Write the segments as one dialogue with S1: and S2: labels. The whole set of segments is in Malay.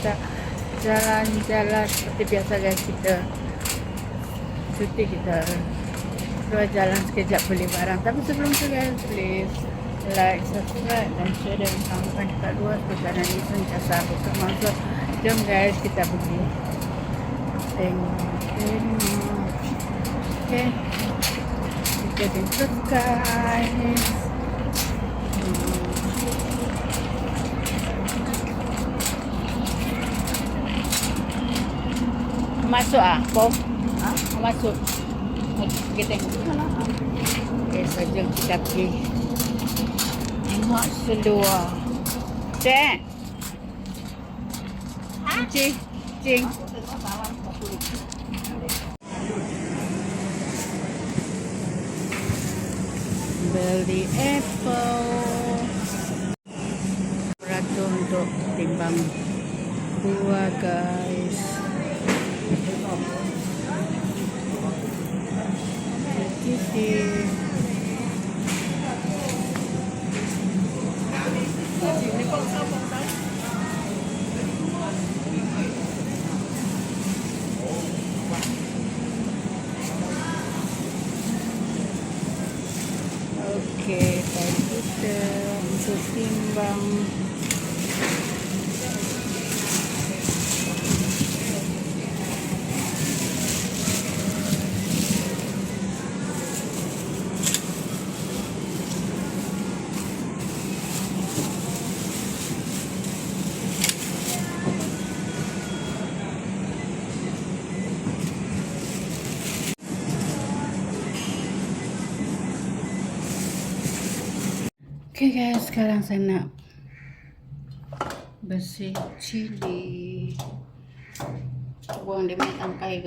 S1: kita jalan-jalan seperti biasa guys kita cuti kita keluar jalan sekejap beli barang. Tapi sebelum tu guys, please like, subscribe dan share dan kawan-kawan dekat luar perjalanan ini sentiasa bersama so, Jom guys kita pergi. Tengok-tengok. Okay. Kita tengok guys. Masuk ah, Pop. Ha? Masuk. Kita. Okay, so jom kita pergi. Tengok seluar. Cik. Cik. Cik. Beli apple. Beratur untuk timbang buah guys. Tadi kita untuk timbang Okay guys, sekarang saya nak bersih cili. Buang dia punya tangkai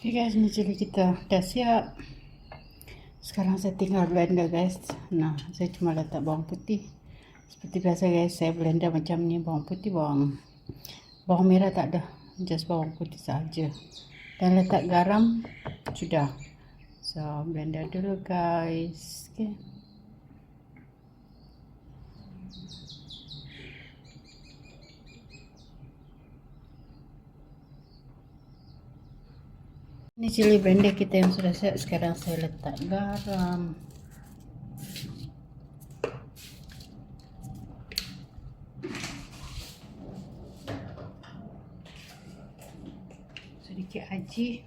S1: Okay guys, ni cili kita dah siap. Sekarang saya tinggal blender guys. Nah, saya cuma letak bawang putih. Seperti biasa guys, saya blender macam ni bawang putih, bawang bawang merah tak ada. Just bawang putih saja. Dan letak garam sudah. So, blender dulu guys. Okay. Ini cili blender kita yang sudah siap. Sekarang saya letak garam. Sedikit aji.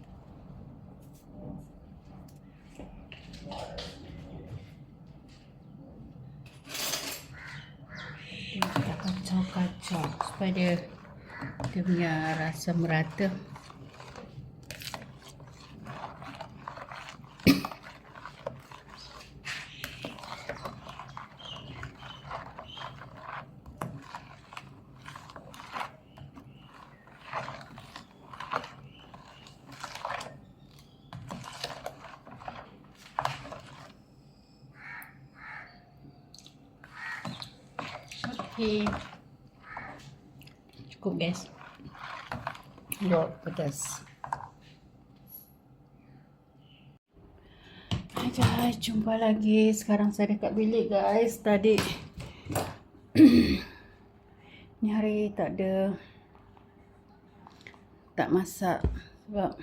S1: Kita kacau-kacau supaya dia, dia punya rasa merata. Okey. Cukup guys. Lord pedas. Guys, jumpa lagi. Sekarang saya dekat bilik guys. Tadi ni hari tak ada tak masak sebab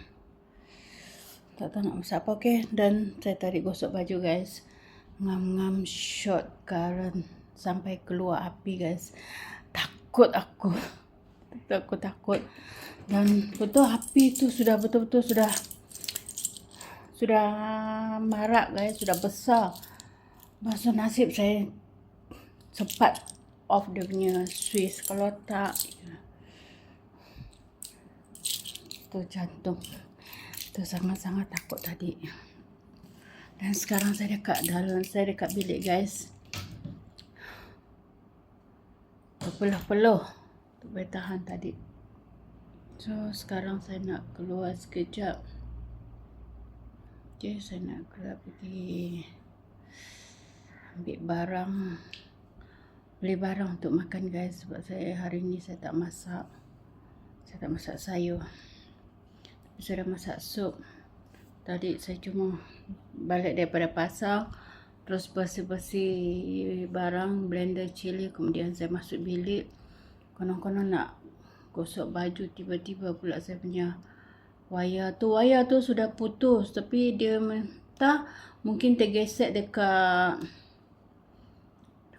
S1: tak tahu nak masak apa okey dan saya tadi gosok baju guys ngam-ngam short current sampai keluar api guys. Takut aku. Takut takut. Dan betul api tu sudah betul-betul sudah sudah marak guys, sudah besar. Masa nasib saya cepat off dia punya switch. Kalau tak tu jantung. Tu sangat-sangat takut tadi. Dan sekarang saya dekat dalam saya dekat bilik guys berpeluh-peluh tu boleh tahan tadi. So sekarang saya nak keluar sekejap. Ok saya nak keluar pergi ambil barang. Beli barang untuk makan guys sebab saya hari ni saya tak masak. Saya tak masak sayur. Tapi saya dah masak sup. Tadi saya cuma balik daripada pasar terus bersih-bersih barang blender cili kemudian saya masuk bilik konon-konon nak gosok baju tiba-tiba pula saya punya wayar tu wayar tu sudah putus tapi dia entah mungkin tergesek dekat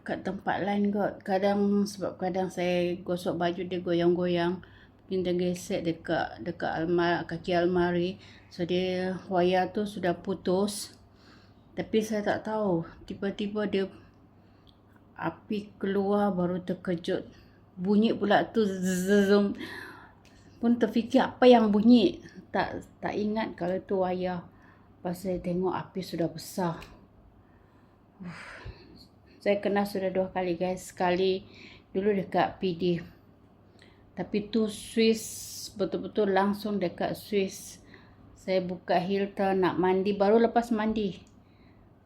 S1: kat tempat lain kot. Kadang sebab kadang saya gosok baju dia goyang-goyang. Mungkin dia gesek dekat dekat almari, kaki almari. So dia wayar tu sudah putus. Tapi saya tak tahu. Tiba-tiba dia api keluar baru terkejut. Bunyi pula tu zoom. Pun terfikir apa yang bunyi. Tak tak ingat kalau tu wayar. Pas saya tengok api sudah besar. Uff. Saya kena sudah dua kali guys. Sekali dulu dekat PD. Tapi tu Swiss betul-betul langsung dekat Swiss. Saya buka Hilton nak mandi. Baru lepas mandi.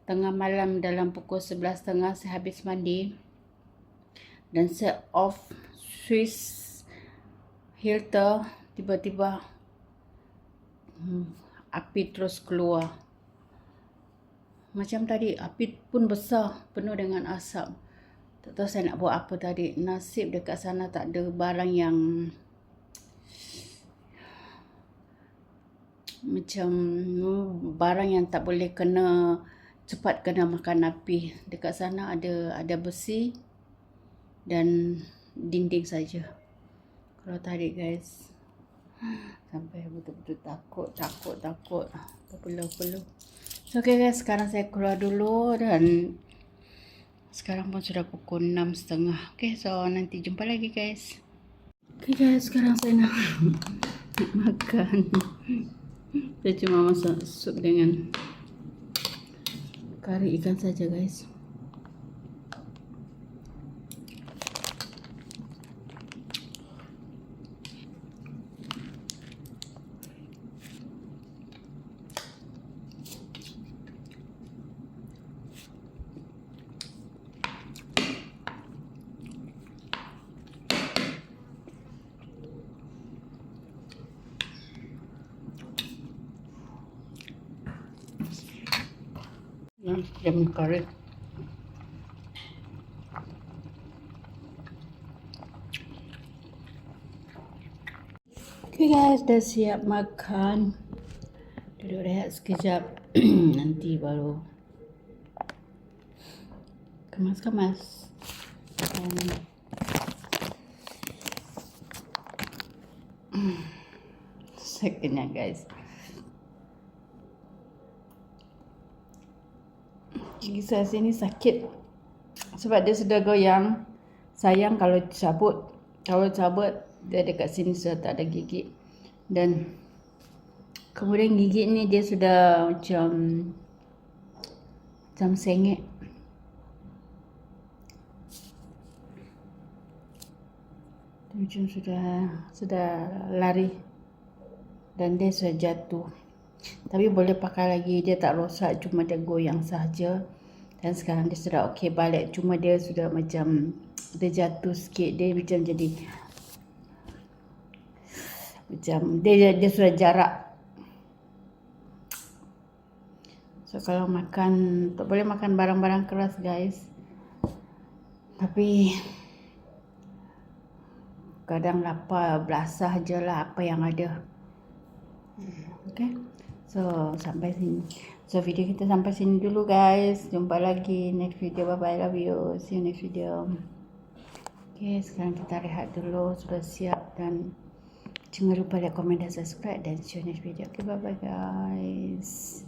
S1: Tengah malam dalam pukul 11.30 saya habis mandi. Dan saya off Swiss Hilton. Tiba-tiba hmm, api terus keluar. Macam tadi, api pun besar, penuh dengan asap. Tak tahu saya nak buat apa tadi. Nasib dekat sana tak ada barang yang macam barang yang tak boleh kena cepat kena makan api. Dekat sana ada ada besi dan dinding saja. Kalau tadi guys sampai betul-betul takut, takut, takut. Perlu-perlu. So okay guys, sekarang saya keluar dulu dan sekarang pun sudah pukul 6.30. Okay, so nanti jumpa lagi guys. Okay guys, sekarang saya nak makan. Saya cuma masak sup dengan kari ikan saja guys. Jam kari. Okay guys, dah siap makan. Duduk rehat sekejap. Nanti baru kemas-kemas. Um, saya kenyang guys. Gigi saya sini sakit. Sebab dia sudah goyang. Sayang kalau cabut. Kalau cabut dia dekat sini sudah tak ada gigi. Dan kemudian gigi ni dia sudah macam macam sengit. Macam sudah sudah lari. Dan dia sudah jatuh. Tapi boleh pakai lagi. Dia tak rosak cuma dia goyang saja dan sekarang dia sudah okey balik. Cuma dia sudah macam dia jatuh sikit. Dia macam jadi macam dia dia sudah jarak. So kalau makan tak boleh makan barang-barang keras guys. Tapi kadang lapar belasah je lah apa yang ada. Okay So sampai sini. So video kita sampai sini dulu guys. Jumpa lagi next video. Bye bye. Love you. See you next video. Okay sekarang kita rehat dulu. Sudah siap dan jangan lupa like, komen dan subscribe dan see you next video. Okay bye bye guys.